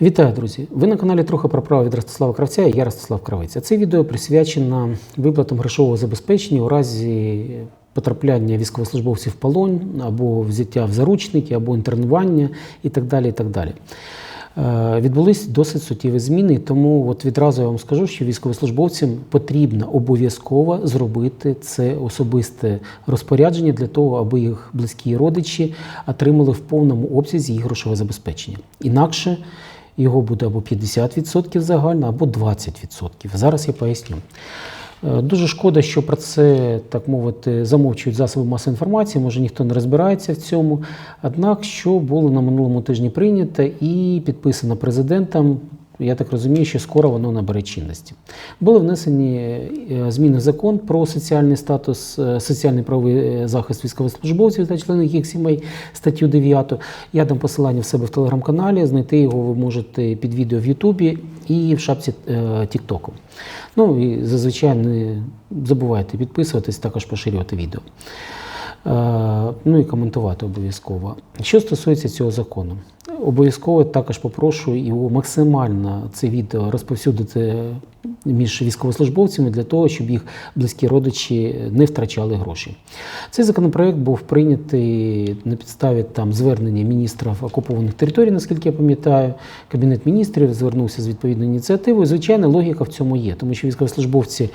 Вітаю, друзі! Ви на каналі Трохи про право від Ростислава Кравця і я Ростислав Кравець. Це відео присвячено виплатам грошового забезпечення у разі потрапляння військовослужбовців в полон або взяття в заручники, або інтернування і так далі. І так далі. Е, Відбулись досить суттєві зміни, тому от відразу я вам скажу, що військовослужбовцям потрібно обов'язково зробити це особисте розпорядження для того, аби їх близькі родичі отримали в повному обсязі їх грошове забезпечення. Інакше його буде або 50% загально, або 20%. Зараз я поясню. Е, Дуже шкода, що про це, так мовити, замовчують засоби масової інформації, може ніхто не розбирається в цьому. Однак, що було на минулому тижні прийнято і підписано президентом, я так розумію, що скоро воно набере чинності. Були внесені е, зміни в закон про соціальний статус, е, соціальний правовий е, захист військовослужбовців та членів їх сімей, статтю 9. Я дам посилання в себе в телеграм-каналі. Знайти його ви можете під відео в Ютубі і в шапці Тіктоку. Ну і зазвичай не забувайте підписуватись, також поширювати відео. Ну і коментувати обов'язково. Що стосується цього закону, обов'язково також попрошу його максимально це відео розповсюдити між військовослужбовцями для того, щоб їх близькі родичі не втрачали гроші. Цей законопроект був прийнятий на підставі там звернення міністрів окупованих територій, наскільки я пам'ятаю. Кабінет міністрів звернувся з відповідною ініціативою. Звичайно, логіка в цьому є, тому що військовослужбовці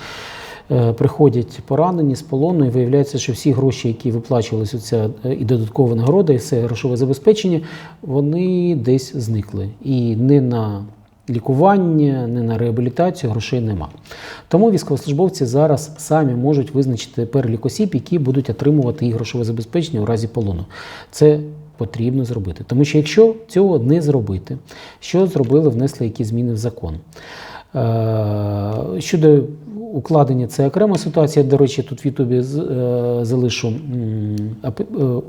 приходять поранені з полону, і виявляється, що всі гроші, які виплачувалися ця і додаткова нагорода, і все грошове забезпечення, вони десь зникли. І не на лікування, не на реабілітацію грошей нема. Тому військовослужбовці зараз самі можуть визначити перелік осіб, які будуть отримувати їх грошове забезпечення у разі полону. Це потрібно зробити. Тому що якщо цього не зробити, що зробили, внесли які зміни в закон. Е, Щодо укладення, це окрема ситуація. До речі, тут в Ютубі е, залишу е,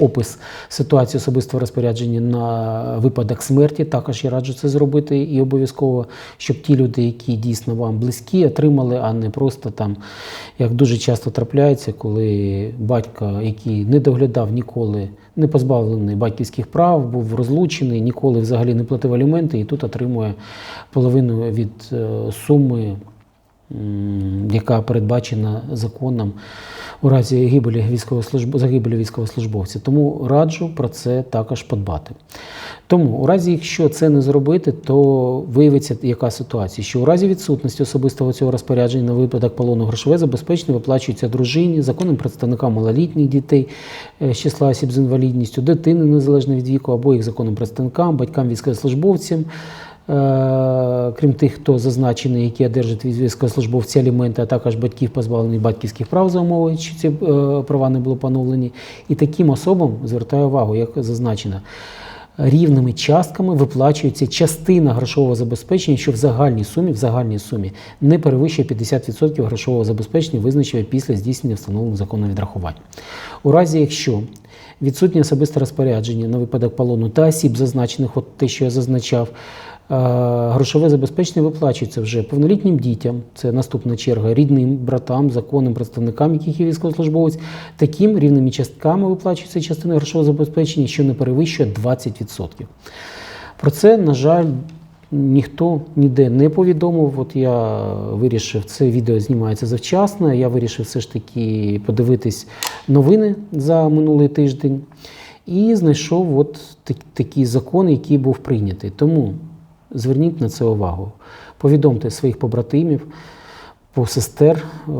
опис ситуації особистого розпорядження на випадок смерті. Також я раджу це зробити і обов'язково, щоб ті люди, які дійсно вам близькі, отримали, а не просто там, як дуже часто трапляється, коли батько, який не доглядав ніколи, не позбавлений батьківських прав, був розлучений, ніколи взагалі не платив аліменти, і тут отримує половину від е, суми яка передбачена законом у разі гибелі військовослужб... загибелі військовослужбовця. Тому раджу про це також подбати. Тому, у разі, якщо це не зробити, то виявиться яка ситуація, що у разі відсутності особистого цього розпорядження на випадок полону грошове забезпечення виплачується дружині, законним представникам малолітніх дітей е, з числа осіб з інвалідністю, дитини незалежно від віку, або їх законним представникам, батькам військовослужбовцям. Е, Крім тих, хто зазначений, які одержать від військовослужбовці аліменти, а також батьків позбавлених батьківських прав за умови, що ці е, права не були поновлені. І таким особам звертаю увагу, як зазначено, рівними частками виплачується частина грошового забезпечення, що в загальній сумі, в загальній сумі не перевищує 50% грошового забезпечення, визначеного після здійснення встановленого законом відрахувань. У разі, якщо відсутнє особисте розпорядження на випадок полону та осіб, зазначених, от те, що я зазначав, грошове забезпечення виплачується вже повнолітнім дітям, це наступна черга, рідним братам, законним представникам, яких є військовослужбовець. Таким рівними частками виплачується частина грошового забезпечення, що не перевищує 20%. Про це, на жаль, ніхто ніде не повідомив. От я вирішив, це відео знімається завчасно. Я вирішив все ж таки подивитись новини за минулий тиждень і знайшов от так- такий закон, який був прийнятий. Тому зверніть на це увагу. Повідомте своїх побратимів, сестер е,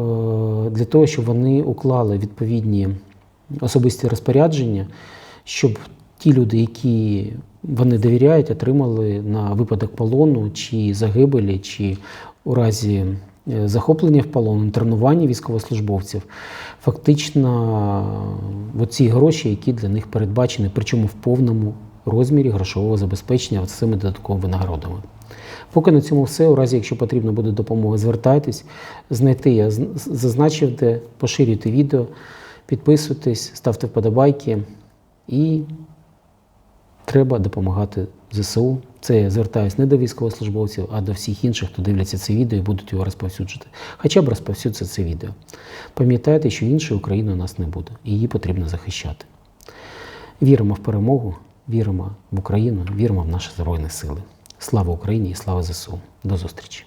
для того, щоб вони уклали відповідні особисті розпорядження, щоб ті люди, які вони довіряють, отримали на випадок полону чи загибелі, чи у разі е, захоплення в полон, тренування військовослужбовців, фактично оці гроші, які для них передбачені, причому в повному розмірі грошового забезпечення цими додатковими нагородами. Поки на цьому все. У разі, якщо потрібна буде допомога, звертайтесь. Знайти я зазначив, де поширюйте відео, підписуйтесь, ставте вподобайки і треба допомагати ЗСУ. Це я звертаюся не до військовослужбовців, а до всіх інших, хто дивляться це відео і будуть його розповсюджувати. Хоча б розповсюдиться це відео. Пам'ятайте, що іншої України у нас не буде, її потрібно захищати. Віримо в перемогу, віримо в Україну, віримо в наші Збройні сили. Слава Україні і слава ЗСУ. До зустрічі!